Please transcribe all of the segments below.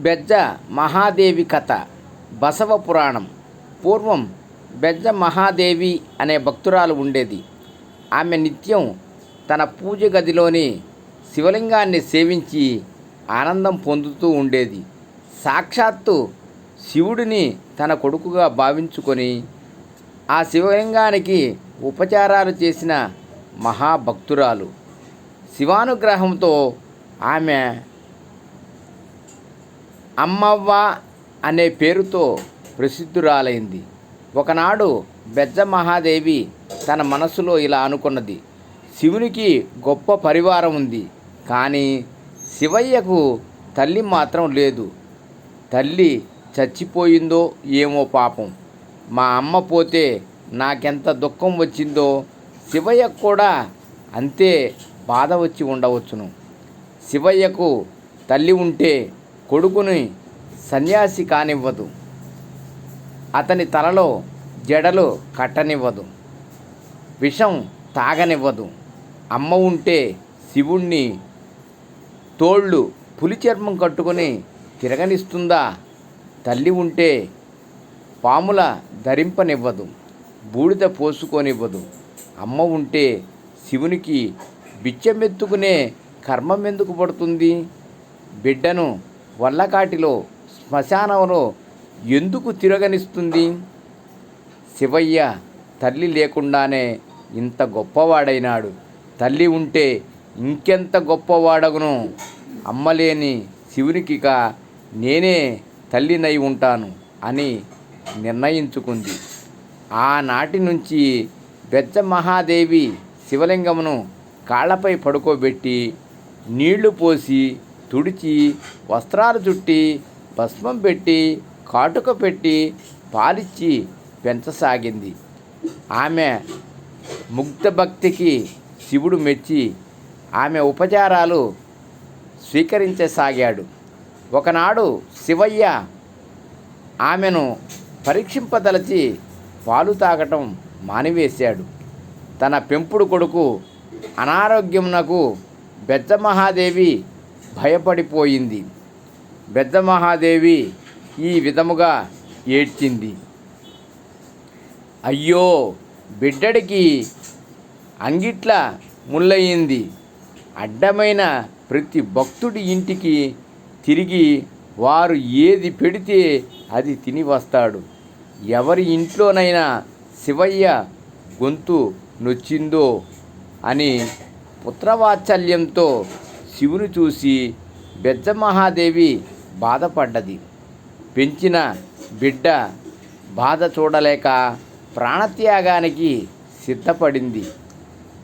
బెజ్జ మహాదేవి కథ బసవ పురాణం. పూర్వం బెజ్జ మహాదేవి అనే భక్తురాలు ఉండేది. ఆమె నిత్యం తన పూజ గదిలోని శివలింగాన్ని సేవించి ఆనందం పొందుతూ ఉండేది. సాక్షాత్తు శివుడిని తన కొడుకుగా భావించుకొని ఆ శివలింగానికి ఉపచారాలు చేసిన మహాభక్తురాలు. శివానుగ్రహంతో ఆమె అమ్మవ్వ అనే పేరుతో ప్రసిద్ధురాలైంది. ఒకనాడు బెజ్జ మహాదేవి తన మనసులో ఇలా అనుకున్నది శివునికి గొప్ప పరివారం ఉంది కానీ శివయ్యకు తల్లి మాత్రం లేదు. తల్లి చచ్చిపోయిందో ఏమో పాపం. మా అమ్మ పోతే నాకెంత దుఃఖం వచ్చిందో శివయ్యకు కూడా అంతే బాధ వచ్చి ఉండవచ్చును. శివయ్యకు తల్లి ఉంటే కొడుకుని సన్యాసి కానివ్వదు. అతని తలలో జడలు కట్టనివ్వదు. విషం తాగనివ్వదు. అమ్మ ఉంటే శివుణ్ణి తోళ్ళు పులి చర్మం కట్టుకొని తిరగనిస్తుందా? తల్లి ఉంటే పాముల ధరింపనివ్వదు. బూడిద పోసుకోనివ్వదు. అమ్మ ఉంటే శివునికి బిచ్చమెత్తుకునే కర్మం ఎందుకు పడుతుంది? బిడ్డను వల్లకాటిలో శ్మశానంలో ఎందుకు తిరగనిస్తుంది? శివయ్య తల్లి లేకుండానే ఇంత గొప్పవాడైనాడు. తల్లి ఉంటే ఇంకెంత గొప్పవాడగును? అమ్మలేని శివునికిక నేనే తల్లినై ఉంటాను అని నిర్ణయించుకుంది. ఆనాటి నుంచి బెజ్జ మహాదేవి శివలింగమును కాళ్ళపై పడుకోబెట్టి నీళ్ళు పోసి తుడిచి వస్త్రాలు చుట్టి భస్మం పెట్టి కాటుక పెట్టి పాలిచ్చి పెంచసాగింది. ఆమె ముగ్ధ భక్తికి శివుడు మెచ్చి ఆమె ఉపచారాలు స్వీకరించసాగాడు. ఒకనాడు శివయ్య ఆమెను పరీక్షింపదలచి పాలు తాగటం మానివేశాడు. తన పెంపుడు కొడుకు అనారోగ్యమునకు బెజ్జ మహాదేవి భయపడిపోయింది. పెద్ద మహాదేవి ఈ విధముగా ఏడ్చింది. అయ్యో బిడ్డడికి అంగిట్ల ముళ్ళయింది అడ్డమైన ప్రతి భక్తుడి ఇంటికి తిరిగి వారు ఏది పెడితే అది తిని వస్తాడు. ఎవరి ఇంట్లోనైనా శివయ్య గొంతు నొచ్చిందో అని పుత్రవాత్సల్యంతో శివుని చూసి బెజ్జమహాదేవి బాధపడ్డది. పెంచిన బిడ్డ బాధ చూడలేక ప్రాణత్యాగానికి సిద్ధపడింది.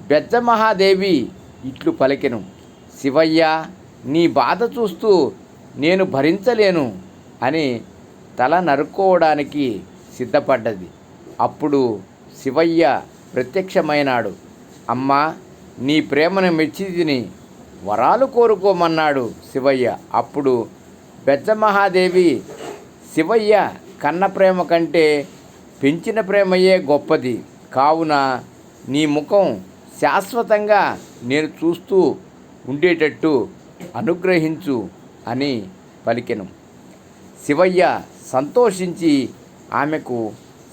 బెజ్జమహాదేవి ఇట్లు పలికెను శివయ్య నీ బాధ చూస్తూ నేను భరించలేను అని తల నరుక్కోవడానికి సిద్ధపడ్డది. అప్పుడు శివయ్య ప్రత్యక్షమైనాడు అమ్మా నీ ప్రేమను మెచ్చిదిని వరాలు కోరుకోమన్నాడు శివయ్య. అప్పుడు బెజ్జమహాదేవి శివయ్య కన్న ప్రేమ కంటే పెంచిన ప్రేమయే గొప్పది. కావున నీ ముఖం శాశ్వతంగా నేను చూస్తూ ఉండేటట్టు అనుగ్రహించు అని పలికెను. శివయ్య సంతోషించి ఆమెకు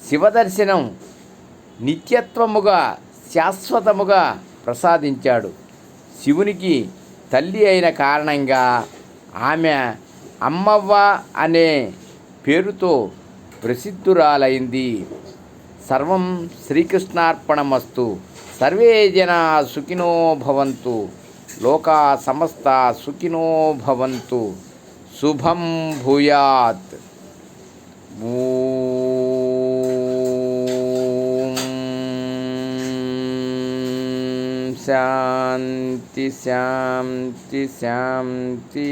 శివదర్శనం నిత్యత్వముగా శాశ్వతముగా ప్రసాదించాడు. శివునికి తల్లి అయిన కారణంగా ఆమె అమ్మవ్వ అనే పేరుతో ప్రసిద్ధురాలైంది. సర్వం శ్రీకృష్ణార్పణమస్తు. సర్వే జనా సుఖినో భవంతు. లోకా సమస్త సుఖినో భవంతు. శుభం భూయాత్. ఓం శాంతి శాంతి శాంతి.